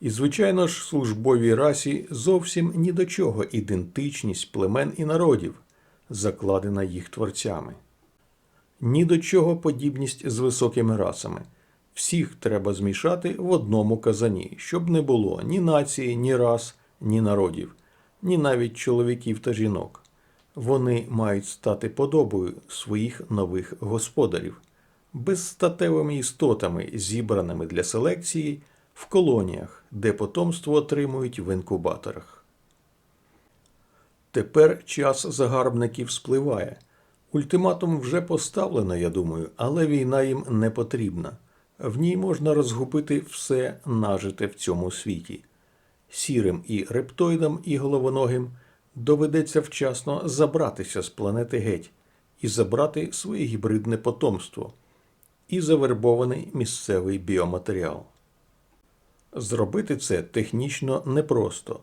І, звичайно ж, службовій расі зовсім ні до чого ідентичність племен і народів, закладена їх творцями. Ні до чого подібність з високими расами. Всіх треба змішати в одному казані, щоб не було ні нації, ні рас, ні народів, ні навіть чоловіків та жінок. Вони мають стати подобою своїх нових господарів, безстатевими істотами, зібраними для селекції в колоніях, де потомство отримують в інкубаторах. Тепер час загарбників спливає. Ультиматум вже поставлено, я думаю, але війна їм не потрібна. В ній можна розгубити все нажите в цьому світі. Сірим і рептоїдам, і головоногим доведеться вчасно забратися з планети геть і забрати своє гібридне потомство і завербований місцевий біоматеріал. Зробити це технічно непросто.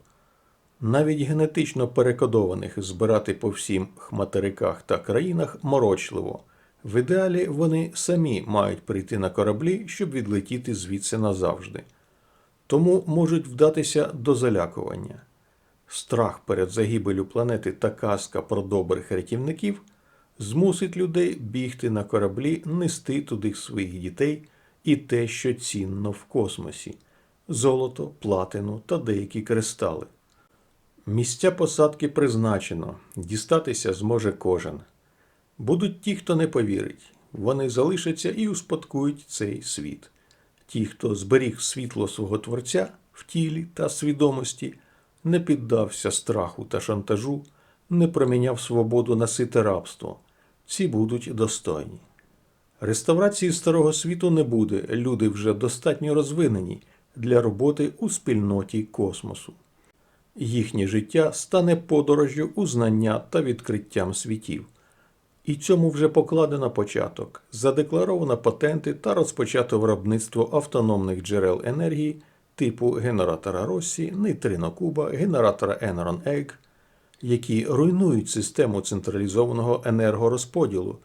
Навіть генетично перекодованих збирати по всім материках та країнах морочливо. В ідеалі вони самі мають прийти на кораблі, щоб відлетіти звідси назавжди. Тому можуть вдатися до залякування. Страх перед загибелю планети та казка про добрих рятівників змусить людей бігти на кораблі, нести туди своїх дітей і те, що цінно в космосі золото, платину та деякі кристали. Місця посадки призначено, дістатися зможе кожен. Будуть ті, хто не повірить, вони залишаться і успадкують цей світ. Ті, хто зберіг світло свого Творця в тілі та свідомості, не піддався страху та шантажу, не проміняв свободу на сите рабство, ці будуть достойні. Реставрації старого світу не буде, люди вже достатньо розвинені для роботи у спільноті космосу. Їхнє життя стане подорожжю у знання та відкриттям світів. І цьому вже покладено початок, задекларовано патенти та розпочато виробництво автономних джерел енергії типу генератора Россі, нейтринокуба, генератора Enron Egg, які руйнують систему централізованого енергорозподілу